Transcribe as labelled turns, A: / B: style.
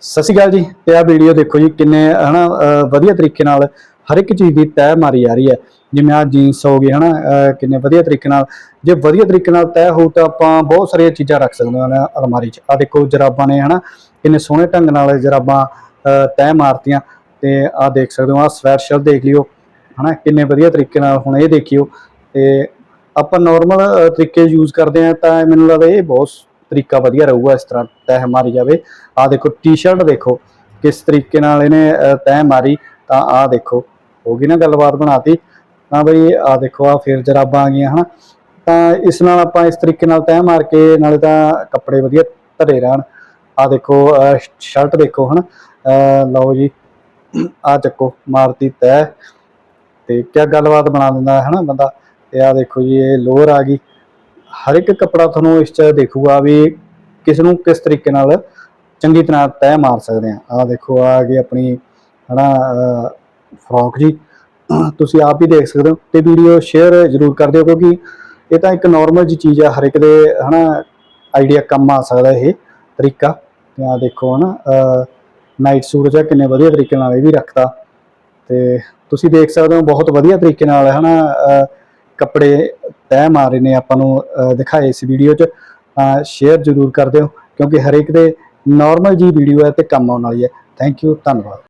A: ਸਤਿ ਸ਼੍ਰੀ ਅਕਾਲ ਜੀ। ਤੇ ਆ ਵੀਡੀਓ ਦੇਖੋ ਜੀ, ਕਿੰਨੇ, ਹਨਾ, ਅਹ, ਵਧੀਆ ਤਰੀਕੇ ਨਾਲ ਹਰ ਇੱਕ ਚੀਜ਼ ਦੀ ਤੈਅ ਮਾਰੀ ਜਾ ਰਹੀ ਹੈ। ਜਿਵੇਂ ਆ ਜੀਨਸ ਹੋ ਗਈ, ਹਨਾ, ਅਹ, ਕਿੰਨੇ ਵਧੀਆ ਤਰੀਕੇ ਨਾਲ। ਜੇ ਵਧੀਆ ਤਰੀਕੇ ਨਾਲ ਤੈਅ ਹੋਊ ਤਾਂ ਆਪਾਂ ਬਹੁਤ ਸਾਰੀਆਂ ਚੀਜ਼ਾਂ ਰੱਖ ਸਕਦੇ ਹਾਂ ਨਾ ਅਲਮਾਰੀ 'ਚ। ਆ ਦੇਖੋ ਜਰਾਬਾਂ ਨੇ, ਹਨਾ, ਕਿੰਨੇ ਸੋਹਣੇ ਢੰਗ ਨਾਲ ਜਰਾਬਾਂ ਤੈਅ ਮਾਰਤੀਆਂ। ਤੇ ਆ ਦੇਖ ਸਕਦੇ ਹੋ ਆ ਸਵੈਟ ਸ਼ਰਟ ਦੇਖ ਲਿਓ, ਹਨਾ, ਕਿੰਨੇ ਵਧੀਆ ਤਰੀਕੇ ਨਾਲ ਹੁਣ ਇਹ ਦੇਖਿਓ। ਤੇ ਆਪਾਂ ਨਾਰਮਲ ਤਰੀਕੇ ਯੂਜ਼ ਕਰਦੇ ਆ ਤਾਂ ਮੈਨੂੰ ਲੱਗਦਾ ਇਹ ਬਹੁਤ ਤਰੀਕਾ ਵਧੀਆ ਰਹੂਗਾ ਇਸ ਤਰ੍ਹਾਂ ਤੈਅ ਮਾਰੀ ਜਾਵੇ। ਆ ਦੇਖੋ ਟੀ-ਸ਼ਰਟ ਦੇਖੋ ਕਿਸ ਤਰੀਕੇ ਨਾਲ ਇਹਨੇ ਅਹ, ਤੈਅ ਮਾਰੀ ਤਾਂ ਆ ਦੇਖੋ ਹੋ ਗਈ ਨਾ ਗੱਲਬਾਤ ਬਣਾਤੀ। ਤਾਂ ਬਈ ਆ ਦੇਖੋ ਆ ਫਿਰ ਜਰਾਬਾਂ ਆ ਗਈਆਂ ਹਨਾ। ਤਾਂ ਇਸ ਨਾਲ ਆਪਾਂ ਇਸ ਤਰੀਕੇ ਨਾਲ ਤੈਅ ਮਾਰ ਕੇ ਨਾਲੇ ਤਾਂ ਕੱਪੜੇ ਵਧੀਆ ਧਰੇ ਰਹਿਣ। ਆ ਦੇਖੋ ਸ਼ਰਟ ਦੇਖੋ ਹਨਾ। ਅਹ, ਲਓ ਜੀ ਆ ਚੱਕੋ ਮਾਰਤੀ ਤੈਅ। ਤੇ ਕਿਆ ਗੱਲਬਾਤ ਬਣਾ ਦਿੰਦਾ ਹੈ ਹਨਾ ਬੰਦਾ। ਤੇ ਆ ਦੇਖੋ ਜੀ ਇਹ ਲੋਅਰ ਆ ਗਈ। ਹਰ ਇੱਕ ਕੱਪੜਾ ਤੁਹਾਨੂੰ ਇਸ ਚ ਦੇਖੂਗਾ ਵੀ ਕਿਸ ਨੂੰ ਕਿਸ ਤਰੀਕੇ ਨਾਲ ਚੰਗੀ ਤਰ੍ਹਾਂ ਤੈਅ ਮਾਰ ਸਕਦੇ ਆ ਆ ਦੇਖੋ ਆ ਗਈ ਆਪਣੀ ਹਨਾ ਫਰੋਕ ਜੀ। ਤੁਸੀਂ ਆਪ ਹੀ ਦੇਖ ਸਕਦੇ ਹੋ ਤੇ ਵੀਡੀਓ ਸ਼ੇਅਰ ਜ਼ਰੂਰ ਕਰ ਦਿਓ ਕਿਉਂਕਿ ਇਹ ਤਾਂ ਇੱਕ ਨਾਰਮਲ ਜੀ ਚੀਜ਼ ਆ ਹਰ ਇੱਕ ਦੇ ਹਨਾ ਆਈਡੀਆ ਕੰਮ ਆ ਸਕਦਾ ਇਹ ਤਰੀਕਾ। ਤੇ ਆ ਦੇਖੋ ਹਨਾ ਨਾਈਟ ਸੂਟ ਜਿਹਾ ਕਿੰਨੇ ਵਧੀਆ ਤਰੀਕੇ ਨਾਲ ਇਹ ਵੀ ਰੱਖਤਾ। ਤੇ ਤੁਸੀਂ ਦੇਖ ਸਕਦੇ ਹੋ ਬਹੁਤ ਵਧੀਆ ਤਰੀਕੇ ਨਾਲ ਹਨਾ ਅਹ, ਕੱਪੜੇ ਤੈਅ ਮਾਰੇ ਨੇ ਆਪਾਂ ਨੂੰ ਦਿਖਾਏ ਇਸ ਵੀਡੀਓ 'ਚ। ਸ਼ੇਅਰ ਜ਼ਰੂਰ ਕਰ ਦਿਓ, ਕਿਉਂਕਿ ਹਰੇਕ ਦੇ ਨਾਰਮਲ ਜੀ ਵੀਡੀਓ ਹੈ ਤੇ ਕੰਮ ਆਉਣ ਵਾਲੀ ਹੈ। ਥੈਂਕ ਯੂ ਧੰਨਵਾਦ।